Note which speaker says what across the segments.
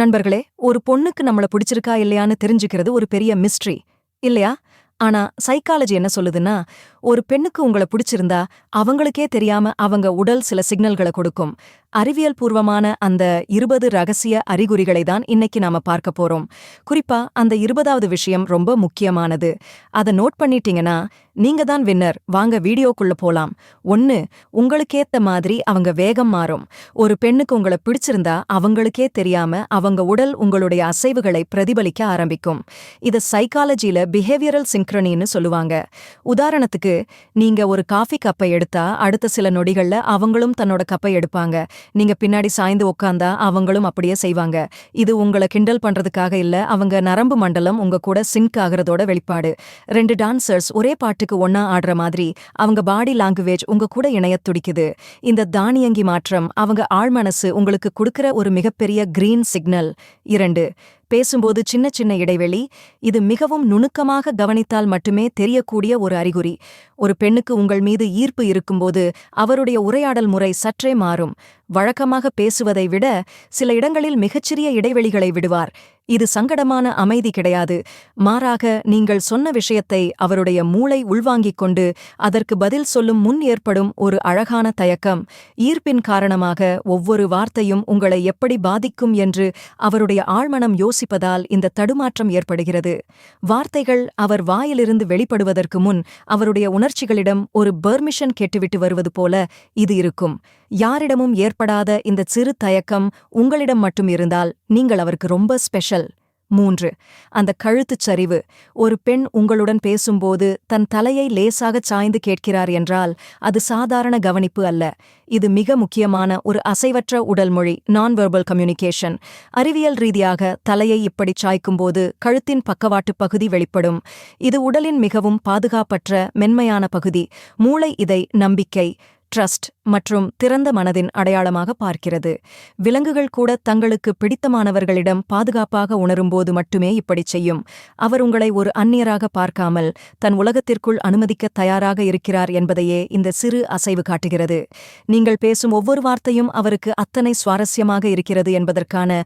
Speaker 1: நண்பர்களே ஒரு பொண்ணுக்கு நம்மள பிடிச்சிருக்கா இல்லையான்னு தெரிஞ்சுக்கிறது ஒரு பெரிய மிஸ்ட்ரி இல்லையா? ஆனா சைக்காலஜி என்ன சொல்லுதுன்னா ஒரு பெண்ணுக்கு உங்கள பிடிச்சிருந்தா அவங்களுக்கே தெரியாம அவங்க உடல் சில சிக்னல்களை கொடுக்கும். அறிவியல் பூர்வமான அந்த இருபது ரகசிய அறிகுறிகளை தான் இன்னைக்கு நாம பார்க்க போறோம். குறிப்பா அந்த இருபதாவது விஷயம் ரொம்ப முக்கியமானது. அதை நோட் பண்ணிட்டீங்கன்னா நீங்க தான் வின்னர் வாங்க வீடியோக்குள்ள போலாம். ஒன்னு உங்களுக்கேத்த மாதிரி அவங்க வேகம் மாறும். ஒரு பெண்ணுக்கு உங்களை பிடிச்சிருந்தா அவங்களுக்கே தெரியாம அவங்க உடல் உங்களுடைய அசைவுகளை பிரதிபலிக்க ஆரம்பிக்கும். இத சைக்காலஜில பிஹேவியரல் சிங்க்ரனின்னு சொல்லுவாங்க. உதாரணத்துக்கு நீங்க ஒரு காஃபி கப்பை எடுத்தா அடுத்த சில நொடிகள்ல அவங்களும் தன்னோட கப்பை எடுப்பாங்க. நீங்க பின்னாடி சாய்ந்து உட்காந்தா அவங்களும் அப்படியே செய்வாங்க. இது உங்களை கிண்டல் பண்றதுக்காக இல்ல அவங்க நரம்பு மண்டலம் உங்க கூட சிங்க் ஆகுறதோட வெளிப்பாடு. ரெண்டு டான்சர்ஸ் ஒரே பாட்டு பாட்டுக்கு ஒன்னா ஆடுற மாதிரி அவங்க பாடி லாங்குவேஜ் உங்க கூட இணையத் துடிக்குது. இந்த தானியங்கி மாற்றம் அவங்க ஆழ்மனசு உங்களுக்கு கொடுக்கிற ஒரு மிகப்பெரிய கிரீன் சிக்னல் இரண்டு பேசும்போது சின்ன சின்ன இடைவெளி. இது மிகவும் நுணுக்கமாக கவனித்தால் மட்டுமே தெரியக்கூடிய ஒரு அறிகுறி. ஒரு பெண்ணுக்கு உங்கள் மீது ஈர்ப்பு இருக்கும்போது அவருடைய உரையாடல் முறை சற்றே மாறும். வழக்கமாக பேசுவதை விட சில இடங்களில் மிகச்சிறிய இடைவெளிகளை விடுவார். இது சங்கடமான அமைதி கிடையாது. மாறாக நீங்கள் சொன்ன விஷயத்தை அவருடைய மூளை உள்வாங்கிக் கொண்டு அதற்கு பதில் சொல்லும் முன் ஏற்படும் ஒரு அழகான தயக்கம். ஈர்ப்பின் காரணமாக ஒவ்வொரு வார்த்தையும் உங்களை எப்படி பாதிக்கும் என்று அவருடைய ஆழ்மனம் யோசி யோசிப்பதால் இந்த தடுமாற்றம் ஏற்படுகிறது. வார்த்தைகள் அவர் வாயிலிருந்து வெளிப்படுவதற்கு முன் அவருடைய உணர்ச்சிகளிடம் ஒரு பெர்மிஷன் கேட்டுவிட்டு வருவது போல இது இருக்கும். யாரிடமும் ஏற்படாத இந்த சிறு தயக்கம் உங்களிடம் மட்டும் இருந்தால் நீங்கள் அவருக்கு ரொம்ப ஸ்பெஷல். மூன்று. அந்த கழுத்துச் சரிவு. ஒரு பெண் உங்களுடன் பேசும்போது தன் தலையை லேசாகச் சாய்ந்து கேட்கிறார் என்றால் அது சாதாரண கவனிப்பு அல்ல. இது மிக முக்கியமான ஒரு அசைவற்ற உடல் மொழி நான் வெர்பல் கம்யூனிகேஷன் அறிவியல் ரீதியாக தலையை இப்படிச் சாய்க்கும்போது கழுத்தின் பக்கவாட்டு பகுதி வெளிப்படும். இது உடலின் மிகவும் பாதுகாப்பற்ற மென்மையான பகுதி. மூளை இதை நம்பிக்கை. ட்ரஸ்ட் மற்றும் திறந்த மனதின் அடையாளமாக பார்க்கிறது. விலங்குகள் கூட தங்களுக்கு பிடித்தமானவர்களிடம் பாதுகாப்பாக உணரும்போது மட்டுமே இப்படி செய்யும். அவர் உங்களை ஒரு அந்நியராக பார்க்காமல் தன் உலகத்திற்குள் அனுமதிக்க தயாராக இருக்கிறார் என்பதையே இந்த சிறு அசைவு காட்டுகிறது. நீங்கள் பேசும் ஒவ்வொரு வார்த்தையும் அவருக்கு அத்தனை சுவாரஸ்யமாக இருக்கிறது என்பதற்கான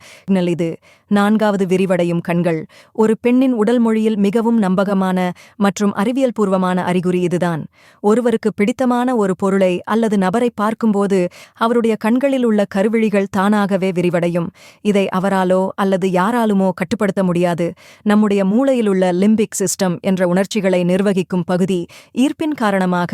Speaker 1: இது. நான்காவது விரிவடையும் கண்கள். ஒரு பெண்ணின் உடல் மொழியில் மிகவும் நம்பகமான மற்றும் அறிவியல் பூர்வமான அறிகுறி இதுதான். ஒருவருக்கு பிடித்தமான ஒரு பொருளை அல்லது நபரை பார்க்கும்போது அவருடைய கண்களில் உள்ள கருவிழிகள் தானாகவே விரிவடையும். இதை அவராலோ அல்லது யாராலுமோ கட்டுப்படுத்த முடியாது. நம்முடைய மூளையில் உள்ள லிம்பிக் சிஸ்டம் என்ற உணர்ச்சிகளை நிர்வகிக்கும் பகுதி ஈர்ப்பின் காரணமாக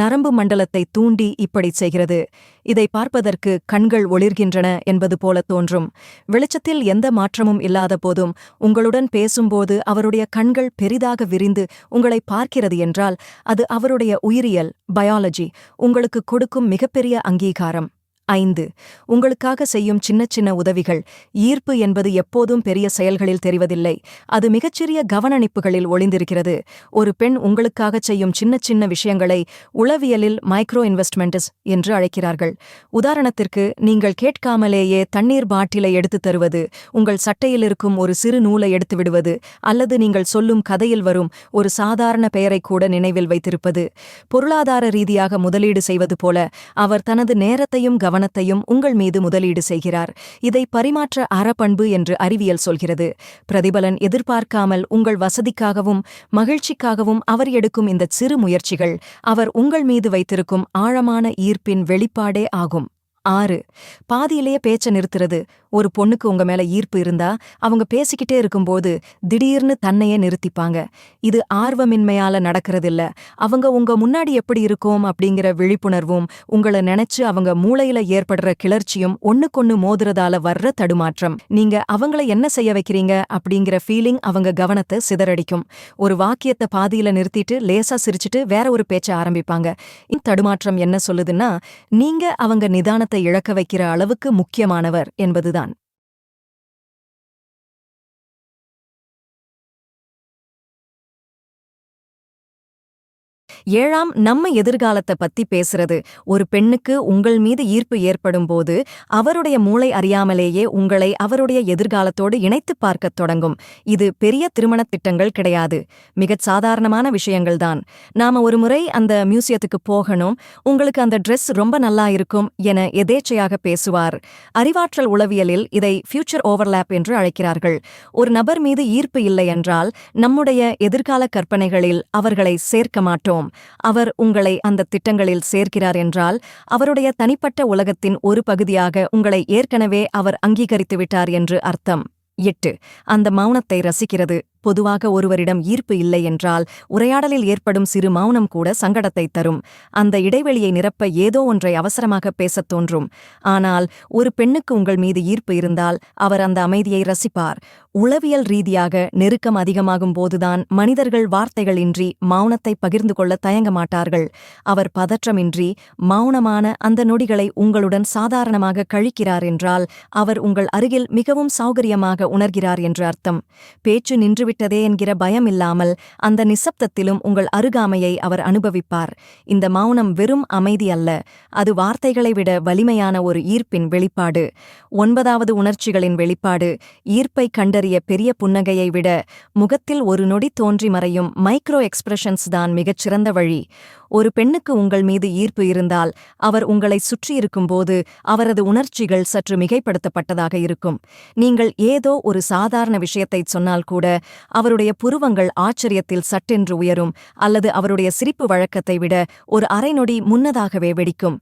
Speaker 1: நரம்பு மண்டலத்தை தூண்டி இப்படிச் செய்கிறது. இதை பார்ப்பதற்கு கண்கள் ஒளிர்கின்றன என்பது போல தோன்றும். வெளிச்சத்தில் எந்த மாற்றமும் இல்லாத போதும் உங்களுடன் பேசும்போது அவருடைய கண்கள் பெரிதாக விரிந்து உங்களை பார்க்கிறது என்றால் அது அவருடைய உயிரியல் பயாலஜி உங்களுக்கு கொடுக்கும் மிகப்பெரிய அங்கீகாரம். ஐந்து. உங்களுக்காக செய்யும் சின்ன சின்ன உதவிகள். ஈர்ப்பு என்பது எப்போதும் பெரிய செயல்களில் தெரிவதில்லை. அது மிகச்சிறிய கவனணிப்புகளில் ஒளிந்திருக்கிறது. ஒரு பெண் உங்களுக்காக செய்யும் சின்ன சின்ன விஷயங்களை உளவியலில் மைக்ரோ இன்வெஸ்ட்மெண்ட்ஸ் என்று அழைக்கிறார்கள். உதாரணத்திற்கு நீங்கள் கேட்காமலேயே தண்ணீர் பாட்டிலை எடுத்துத் தருவது உங்கள் சட்டையில் இருக்கும் ஒரு சிறு நூலை எடுத்து விடுவது அல்லது நீங்கள் சொல்லும் கதையில் வரும் ஒரு சாதாரண பெயரை கூட நினைவில் வைத்திருப்பது. பொருளாதார ரீதியாக முதலீடு செய்வது போல அவர் தனது நேரத்தையும் கவனம் கவனத்தையும் உங்கள் மீது முதலீடு செய்கிறார். இதை பரிமாற்ற அறப்பண்பு என்று அறிவியல் சொல்கிறது. பிரதிபலன் எதிர்பார்க்காமல் உங்கள் வசதிக்காகவும் மகிழ்ச்சிக்காகவும் அவர் எடுக்கும் இந்த சிறு முயற்சிகள் அவர் உங்கள் மீது வைத்திருக்கும் ஆழமான ஈர்ப்பின் வெளிப்பாடே ஆகும். ஆறு. பாதியிலேயே பேச்ச நிறுத்துறது. ஒரு பொண்ணுக்கு உங்க மேல ஈர்ப்பு இருந்தா அவங்க பேசிக்கிட்டே இருக்கும்போது திடீர்னு தன்னையே நிறுத்திப்பாங்க. இது ஆர்வமின்மையால நடக்கிறதில்ல. அவங்க உங்க முன்னாடி எப்படி இருக்கும் அப்படிங்கிற விழிப்புணர்வும் உங்களை நினைச்சு அவங்க மூளையில ஏற்படுற கிளர்ச்சியும் ஒன்னுக்கொன்னு மோதுறதால வர்ற தடுமாற்றம். நீங்க அவங்கள என்ன செய்ய வைக்கிறீங்க அப்படிங்கிற ஃபீலிங் அவங்க கவனத்தை சிதறடிக்கும். ஒரு வாக்கியத்தை பாதியில நிறுத்திட்டு லேசா சிரிச்சிட்டு வேற ஒரு பேச்ச ஆரம்பிப்பாங்க. இந்த தடுமாற்றம் என்ன சொல்லுதுன்னா நீங்க அவங்க நிதானத்தை இழக்க வைக்கிற அளவுக்கு முக்கியமானவர் என்பதுதான். ஏழாம் நம்ம எதிர்காலத்தை பத்தி பேசுறது. ஒரு பெண்ணுக்கு உங்கள் மீது ஈர்ப்பு ஏற்படும் போது அவருடைய மூளை அறியாமலேயே உங்களை அவருடைய எதிர்காலத்தோடு இணைத்துப் பார்க்கத் தொடங்கும். இது பெரிய திருமணத் திட்டங்கள் கிடையாது. மிகச் சாதாரணமான விஷயங்கள்தான் நாம ஒரு முறை அந்த மியூசியத்துக்கு போகணும். உங்களுக்கு அந்த ட்ரெஸ் ரொம்ப நல்லா இருக்கும் என எதேச்சையாக பேசுவார். அறிவாற்றல் உளவியலில் இதை ஃபியூச்சர் ஓவர்லாப் என்று அழைக்கிறார்கள். ஒரு நபர் மீது ஈர்ப்பு இல்லை என்றால் நம்முடைய எதிர்கால கற்பனைகளில் அவர்களை சேர்க்க மாட்டோம். அவர் உங்களை அந்த திட்டங்களில் சேர்க்கிறார் என்றால் அவருடைய தனிப்பட்ட உலகத்தின் ஒரு பகுதியாக உங்களை ஏற்கனவே அவர் அங்கீகரித்துவிட்டார் என்று அர்த்தம். எட்டு. அந்த மௌனத்தை ரசிக்கிறது. பொதுவாக ஒருவரிடம் ஈர்ப்பு இல்லை என்றால் உரையாடலில் ஏற்படும் சிறு மௌனம் கூட சங்கடத்தை தரும். அந்த இடைவெளியை நிரப்ப ஏதோ ஒன்றை அவசரமாக பேசத் தோன்றும். ஆனால் ஒரு பெண்ணுக்கு உங்கள் மீது ஈர்ப்பு இருந்தால் அவர் அந்த அமைதியை ரசிப்பார். உளவியல் ரீதியாக நெருக்கம் அதிகமாகும் போதுதான் மனிதர்கள் வார்த்தைகளின்றி மௌனத்தை பகிர்ந்து கொள்ள தயங்க மாட்டார்கள். அவர் பதற்றமின்றி மௌனமான அந்த நொடிகளை உங்களுடன் சாதாரணமாக கழிக்கிறார் என்றால் அவர் உங்கள் அருகில் மிகவும் சௌகரியமாக உணர்கிறார் என்று அர்த்தம். பேச்சு நின்று நின்றுவிட்டதே என்கிற பயம் இல்லாமல் அந்த நிசப்தத்திலும் உங்கள் அருகாமையை அவர் அனுபவிப்பார். இந்த மௌனம் வெறும் அமைதி அல்ல அது வார்த்தைகளை விட வலிமையான ஒரு ஈர்ப்பின் வெளிப்பாடு. ஒன்பதாவது உணர்ச்சிகளின் வெளிப்பாடு ஈர்ப்பை கண்டறிய பெரிய புன்னகையை விட முகத்தில் ஒரு நொடி தோன்றி மறையும் மைக்ரோ எக்ஸ்பிரஷன்ஸ் தான் மிகச்சிறந்த வழி. ஒரு பெண்ணுக்கு உங்கள் மீது ஈர்ப்பு இருந்தால் அவர் உங்களை சுற்றியிருக்கும்போது அவரது உணர்ச்சிகள் சற்று மிகைப்படுத்தப்பட்டதாக இருக்கும். நீங்கள் ஏதோ ஒரு சாதாரண விஷயத்தைச் சொன்னால் கூட அவருடைய புருவங்கள் ஆச்சரியத்தில் சட்டென்று உயரும் அல்லது அவருடைய சிரிப்பு வழக்கத்தை விட ஒரு அரை நொடி முன்னதாகவே வெடிக்கும்.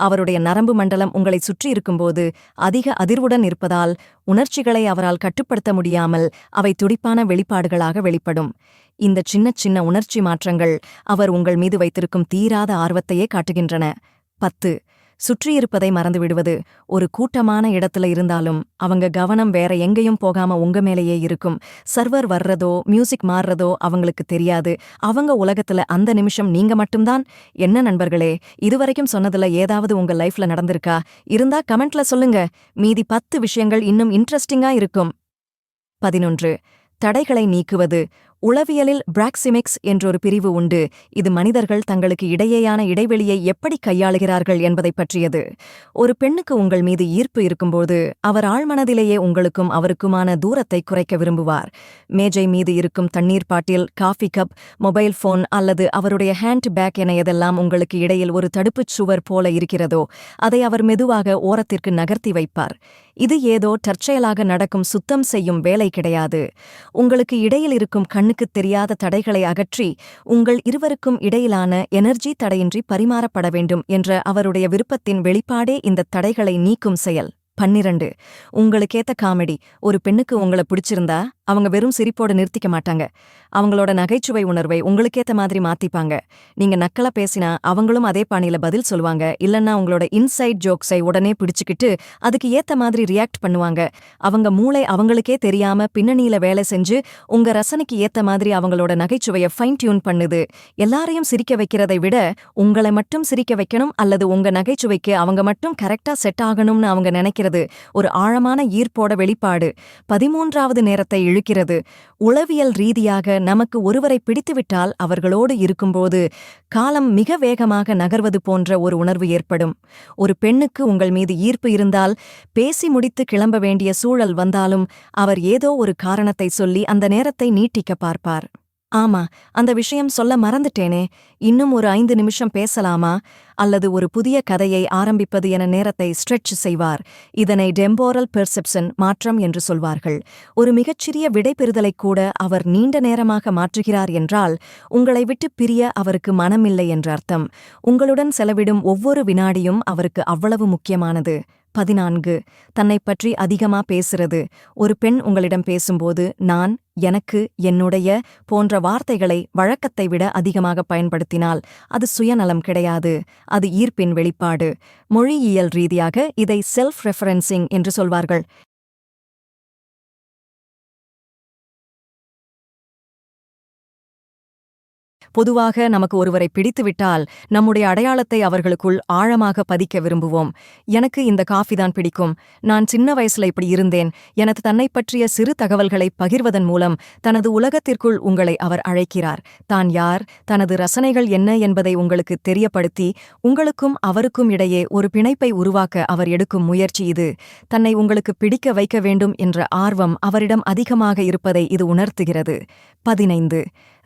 Speaker 1: அவருடைய நரம்பு மண்டலம் உங்களை சுற்றி இருக்கும்போது அதிக அதிர்வுடன் இருப்பதால் உணர்ச்சிகளை அவரால் கட்டுப்படுத்த முடியாமல் அவை துடிப்பான வெளிப்பாடுகளாக வெளிப்படும். இந்த சின்னச் சின்ன உணர்ச்சி மாற்றங்கள் அவர் உங்கள் மீது வைத்திருக்கும் தீராத ஆர்வத்தையே காட்டுகின்றன. பத்து. சுற்றியிருப்பதை மறந்துவிடுவது. ஒரு கூட்டமான இடத்துல இருந்தாலும் அவங்க கவனம் வேற எங்கேயும் போகாம உங்க மேலேயே இருக்கும். சர்வர் வர்றதோ மியூசிக் மாறுறதோ அவங்களுக்கு தெரியாது. அவங்க உலகத்துல அந்த நிமிஷம் நீங்க மட்டும்தான்? என்ன நண்பர்களே இதுவரைக்கும் சொன்னதுல ஏதாவது உங்க லைஃப்ல நடந்திருக்கா? இருந்தா கமெண்ட்ல சொல்லுங்க. மீதி பத்து விஷயங்கள் இன்னும் இன்ட்ரெஸ்டிங்கா இருக்கும். பதினொன்று. தடைகளை நீக்குவது. உளவியலில் பிராக்சிமிக்ஸ் என்றொரு பிரிவு உண்டு. இது மனிதர்கள் தங்களுக்கு இடையேயான இடைவெளியை எப்படி கையாளுகிறார்கள் என்பதைப் பற்றியது. ஒரு பெண்ணுக்கு உங்கள் மீது ஈர்ப்பு இருக்கும்போது அவர் ஆழ்மனதிலேயே உங்களுக்கும் அவருக்குமான தூரத்தை குறைக்க விரும்புவார். மேஜை மீது இருக்கும் தண்ணீர் bottle coffee cup mobile phone அல்லது அவருடைய ஹேண்ட் பேக் என எதெல்லாம் உங்களுக்கு இடையில் ஒரு தடுப்புச் சுவர் போல இருக்கிறதோ அதை அவர் மெதுவாக ஓரத்திற்கு நகர்த்தி வைப்பார். இது ஏதோ தற்செயலாக நடக்கும் சுத்தம் செய்யும் வேலை கிடையாது. உங்களுக்கு இடையில் இருக்கும் கண் கண்ணுக்குத் தெரியாத தடைகளை அகற்றி உங்கள் இருவருக்கும் இடையிலான எனர்ஜி தடையின்றி பரிமாறப்பட வேண்டும் என்ற அவருடைய விருப்பத்தின் வெளிப்பாடே இந்த தடைகளை நீக்கும் செயல். பன்னிரண்டு. உங்களுக்கேத்த காமெடி. ஒரு பெண்ணுக்கு உங்களை பிடிச்சிருந்தா? அவங்க வெறும் சிரிப்போட நிறுத்திக்க மாட்டாங்க. அவங்களோட நகைச்சுவை உணர்வை உங்களுக்கேத்த மாதிரி மாத்திப்பாங்க. நீங்க நக்கலா பேசினா அவங்களும் அதே பாணியில பதில் சொல்லுவாங்க. இல்லன்னா உங்களோட இன்சைட் ஜோக்ஸை உடனே பிடிச்சுக்கிட்டு அதுக்கு ஏத்த மாதிரி ரியாக்ட் பண்ணுவாங்க. அவங்க மூளை அவங்களுக்கே தெரியாம பின்னணியில வேலை செஞ்சு உங்க ரசனைக்கு ஏத்த மாதிரி அவங்களோட நகைச்சுவையை ஃபைன் டியூன் பண்ணுது. எல்லாரையும் சிரிக்க வைக்கிறதை விட உங்களை மட்டும் சிரிக்க வைக்கணும் அல்லது உங்க நகைச்சுவைக்கு அவங்க மட்டும் கரெக்டா செட் ஆகணும்னு அவங்க நினைக்கிறது ஒரு ஆழமான ஈர்ப்போட வெளிப்பாடு. பதிமூன்றாவது நேரத்தை இழு இருக்கிறது. உளவியல் ரீதியாக நமக்கு ஒருவரை பிடித்துவிட்டால் அவர்களோடு இருக்கும்போது காலம் மிக வேகமாக நகர்வது போன்ற ஒரு உணர்வு ஏற்படும். ஒரு பெண்ணுக்கு உங்கள் மீது ஈர்ப்பு இருந்தால் பேசி முடித்து கிளம்ப வேண்டிய சூழல் வந்தாலும் அவர் ஏதோ ஒரு காரணத்தை சொல்லி அந்த நேரத்தை நீட்டிக்க பார்ப்பார். ஆமா அந்த விஷயம் சொல்ல மறந்துட்டேனே. இன்னும் ஒரு ஐந்து நிமிஷம் பேசலாமா? அல்லது ஒரு புதிய கதையை ஆரம்பிப்பது என நேரத்தை ஸ்ட்ரெச் செய்வார். இதனை டெம்போரல் பெர்செப்ஷன் மாற்றம் என்று சொல்வார்கள். ஒரு மிகச்சிறிய விடைபெறுதலை கூட அவர் நீண்ட நேரமாக மாற்றுகிறார் என்றால் உங்களை விட்டு பிரிய அவருக்கு மனமில்லை என்று அர்த்தம். உங்களுடன் செலவிடும் ஒவ்வொரு வினாடியும் அவருக்கு அவ்வளவு முக்கியமானது. பதினான்கு. தன்னைப் பற்றி அதிகமா பேசுறது. ஒரு பெண் உங்களிடம் பேசும்போது நான் எனக்கு என்னுடைய போன்ற வார்த்தைகளை வழக்கத்தை விட அதிகமாக பயன்படுத்தினால் அது சுயநலம் கிடையாது. அது ஈர்ப்பின் வெளிப்பாடு. மொழியியல் ரீதியாக இதை செல்ஃப் ரெஃபரன்சிங் என்று சொல்வார்கள். பொதுவாக நமக்கு ஒருவரை பிடித்துவிட்டால் நம்முடைய அடையாளத்தை அவர்களுக்குள் ஆழமாக பதிக்க விரும்புவோம். எனக்கு இந்த காஃபி தான் பிடிக்கும். நான் சின்ன வயசுல இப்படி இருந்தேன். எனது தன்னை பற்றிய சிறு தகவல்களை பகிர்வதன் மூலம் தனது உலகத்திற்குள் உங்களை அவர் அழைக்கிறார். தான் யார்? தனது ரசனைகள் என்ன என்பதை உங்களுக்கு தெரியப்படுத்தி உங்களுக்கும் அவருக்கும் இடையே ஒரு பிணைப்பை உருவாக்க அவர் எடுக்கும் முயற்சி இது. தன்னை உங்களுக்கு பிடிக்க வைக்க வேண்டும் என்ற ஆர்வம் அவரிடம் அதிகமாக இருப்பதை இது உணர்த்துகிறது. பதினைந்து.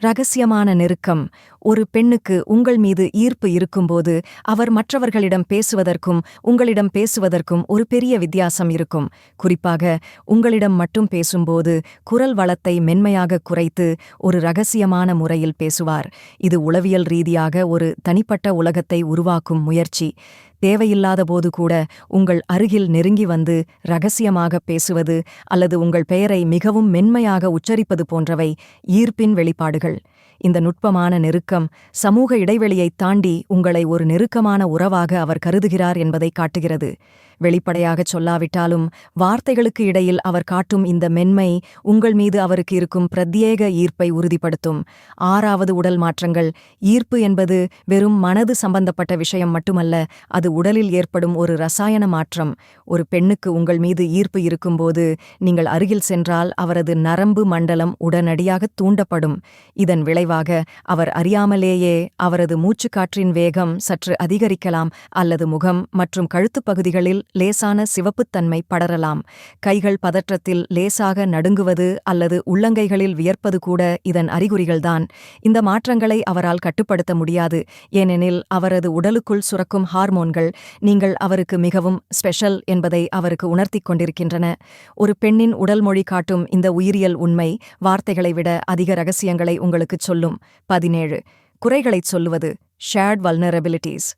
Speaker 1: ரகசியமான நெருக்கம் ஒரு பெண்ணுக்கு உங்கள் மீது ஈர்ப்பு இருக்கும்போது அவர் மற்றவர்களிடம் பேசுவதற்கும் உங்களிடம் பேசுவதற்கும் ஒரு பெரிய வித்தியாசம் இருக்கும். குறிப்பாக உங்களிடம் மட்டும் பேசும்போது குரல் வளத்தை மென்மையாக குறைத்து ஒரு ரகசியமான முறையில் பேசுவார். இது உளவியல் ரீதியாக ஒரு தனிப்பட்ட உலகத்தை உருவாக்கும் முயற்சி. தேவையில்லாத போது கூட உங்கள் அருகில் நெருங்கி வந்து ரகசியமாக பேசுவது அல்லது உங்கள் பெயரை மிகவும் மென்மையாக உச்சரிப்பது போன்றவை ஈர்ப்பின் வெளிப்பாடுகள். இந்த நுட்பமான நெருக்கம் சமூக இடைவெளியைத் தாண்டி உங்களை ஒரு நெருக்கமான உறவாக அவர் கருதுகிறார் என்பதை காட்டுகிறது. வெளிப்படையாகச் சொல்லாவிட்டாலும் வார்த்தைகளுக்கு இடையில் அவர் காட்டும் இந்த மென்மை உங்கள் மீது அவருக்கு இருக்கும் பிரத்யேக ஈர்ப்பை உறுதிப்படுத்தும். ஆறாவது உடல் மாற்றங்கள். ஈர்ப்பு என்பது வெறும் மனது சம்பந்தப்பட்ட விஷயம் மட்டுமல்ல அது உடலில் ஏற்படும் ஒரு ரசாயன மாற்றம். ஒரு பெண்ணுக்கு உங்கள் மீது ஈர்ப்பு இருக்கும்போது நீங்கள் அருகில் சென்றால் அவரது நரம்பு மண்டலம் உடனடியாக தூண்டப்படும். இதன் விளைவாக அவர் அறியாமலேயே அவரது மூச்சுக்காற்றின் வேகம் சற்று அதிகரிக்கலாம் அல்லது முகம் மற்றும் கழுத்துப் பகுதிகளில் லேசான சிவப்புத்தன்மை படரலாம். கைகள் பதற்றத்தில் லேசாக நடுங்குவது அல்லது உள்ளங்கைகளில் வியர்ப்பது கூட இதன் அறிகுறிகள்தான். இந்த மாற்றங்களை அவரால் கட்டுப்படுத்த முடியாது. ஏனெனில் அவரது உடலுக்குள் சுரக்கும் ஹார்மோன்கள் நீங்கள் அவருக்கு மிகவும் ஸ்பெஷல் என்பதை அவருக்கு உணர்த்திக் கொண்டிருக்கின்றன. ஒரு பெண்ணின் உடல் மொழி காட்டும் இந்த உயிரியல் உண்மை வார்த்தைகளை விட அதிக ரகசியங்களை உங்களுக்குச் சொல்லும். பதினேழு. குறைகளைச் சொல்லுவது. ஷேர்ட் வல்னரபிலிட்டிஸ்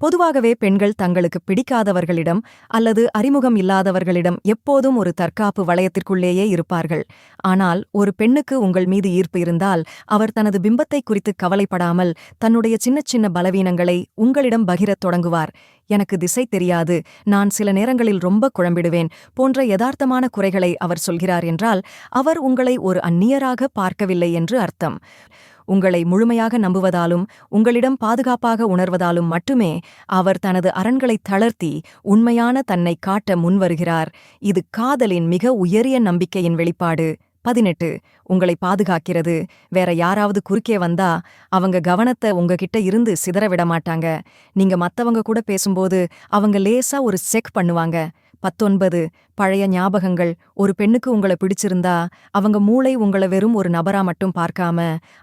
Speaker 1: பொதுவாகவே பெண்கள் தங்களுக்கு பிடிக்காதவர்களிடம் அல்லது அறிமுகம் இல்லாதவர்களிடம் எப்போதும் ஒரு தற்காப்பு வளையத்திற்குள்ளேயே இருப்பார்கள். ஆனால் ஒரு பெண்ணுக்கு உங்கள் மீது ஈர்ப்பு இருந்தால் அவர் தனது பிம்பத்தை குறித்து கவலைப்படாமல் தன்னுடைய சின்ன சின்ன பலவீனங்களை உங்களிடம் பகிரத் தொடங்குவார். எனக்கு திசை தெரியாது நான் சில நேரங்களில் ரொம்ப குழம்பிடுவேன் போன்ற யதார்த்தமான குறைகளை அவர் சொல்கிறார் என்றால் அவர் உங்களை ஒரு அந்நியராக பார்க்கவில்லை என்று அர்த்தம். உங்களை முழுமையாக நம்புவதாலும் உங்களிடம் பாதுகாப்பாக உணர்வதாலும் மட்டுமே அவர் தனது அரண்களைத் தளர்த்தி உண்மையான தன்னை காட்ட முன்வருகிறார். இது காதலின் மிக உயரிய நம்பிக்கையின் வெளிப்பாடு. பதினெட்டு. உங்களை பாதுகாக்கிறது. வேற யாராவது குறுக்கே வந்தா அவங்க கவனத்தை உங்ககிட்ட இருந்து சிதற விட மாட்டாங்க. நீங்க மத்தவங்க கூட பேசும்போது அவங்க லேசா ஒரு செக் பண்ணுவாங்க. பத்தொன்பது. பழைய ஞாபகங்கள் ஒரு பெண்ணுக்கு உங்களை பிடிச்சிருந்தா அவங்க மூளை உங்களை வெறும் ஒரு நபரா மட்டும் பார்க்காம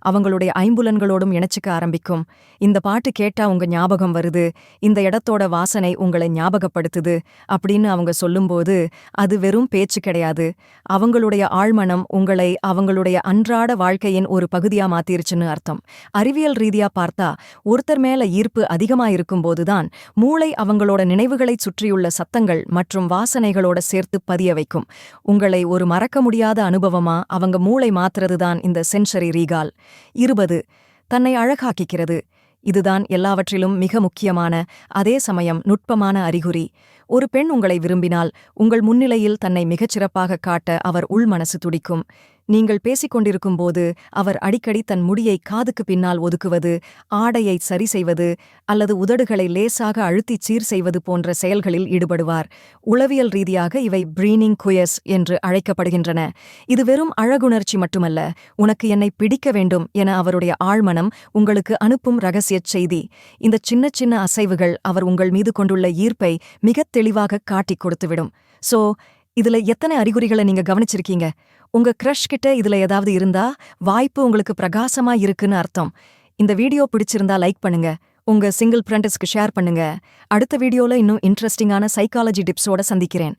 Speaker 1: அவங்களுடைய ஐம்புலன்களோடும் இணைச்சிக்க ஆரம்பிக்கும். இந்த பாட்டு கேட்டா உங்க ஞாபகம் வருது இந்த இடத்தோட வாசனை உங்களை ஞாபகப்படுத்துது அப்படின்னு அவங்க சொல்லும்போது அது வெறும் பேச்சு கிடையாது. அவங்களுடைய ஆழ்மனம் உங்களை அவங்களுடைய அன்றாட வாழ்க்கையின் ஒரு பகுதியா மாத்திருச்சுன்னு அர்த்தம். அறிவியல் ரீதியா பார்த்தா ஒருத்தர் மேல ஈர்ப்பு அதிகமா இருக்கும்போதுதான் மூளை அவங்களோட நினைவுகளைச் சுற்றியுள்ள சத்தங்கள் மற்றும் வாசனைகளோட சேர்த்து பதிய வைக்கும். உங்களை ஒரு மறக்க முடியாத அனுபவமா அவங்க மூளை மாத்துறதுதான் இந்த சென்சரி ரீகால். இருபது தன்னை அழகாக்கிக்கிறது. இதுதான் எல்லாவற்றிலும் மிக முக்கியமான அதே சமயம் நுட்பமான அறிகுறி. ஒரு பெண் உங்களை விரும்பினால் உங்கள் முன்னிலையில் தன்னை மிகச்சிறப்பாக காட்ட அவர் உள்மனசு துடிக்கும். நீங்கள் பேசிக் கொண்டிருக்கும்போது அவர் அடிக்கடி தன் முடியை காதுக்கு பின்னால் ஒதுக்குவது ஆடையை சரி செய்வது அல்லது உதடுகளை லேசாக அழுத்திச் சீர் செய்வது போன்ற செயல்களில் ஈடுபடுவார். உளவியல் ரீதியாக இவை பிரீனிங் குயஸ் என்று அழைக்கப்படுகின்றன. இது வெறும் அழகுணர்ச்சி மட்டுமல்ல உனக்கு என்னை பிடிக்க வேண்டும் என அவருடைய ஆழ்மனம் உங்களுக்கு அனுப்பும் ரகசியச் செய்தி. இந்த சின்ன சின்ன அசைவுகள் அவர் உங்கள் மீது கொண்டுள்ள ஈர்ப்பை மிகத் தெளிவாக காட்டிக் கொடுத்துவிடும். சோ இதுல எத்தனை அறிகுறிகளை நீங்க கவனிச்சிருக்கீங்க? உங்க க்ரஷ் கிட்ட இதுல ஏதாவது இருந்தா வாய்ப்பு உங்களுக்கு பிரகாசமா இருக்குன்னு அர்த்தம். இந்த வீடியோ பிடிச்சிருந்தா லைக் பண்ணுங்க. உங்க சிங்கிள் ஃப்ரெண்டஸ்க்கு ஷேர் பண்ணுங்க. அடுத்த வீடியோல இன்னும் இன்ட்ரெஸ்டிங்கான சைக்காலஜி டிப்ஸோட சந்திக்கிறேன்.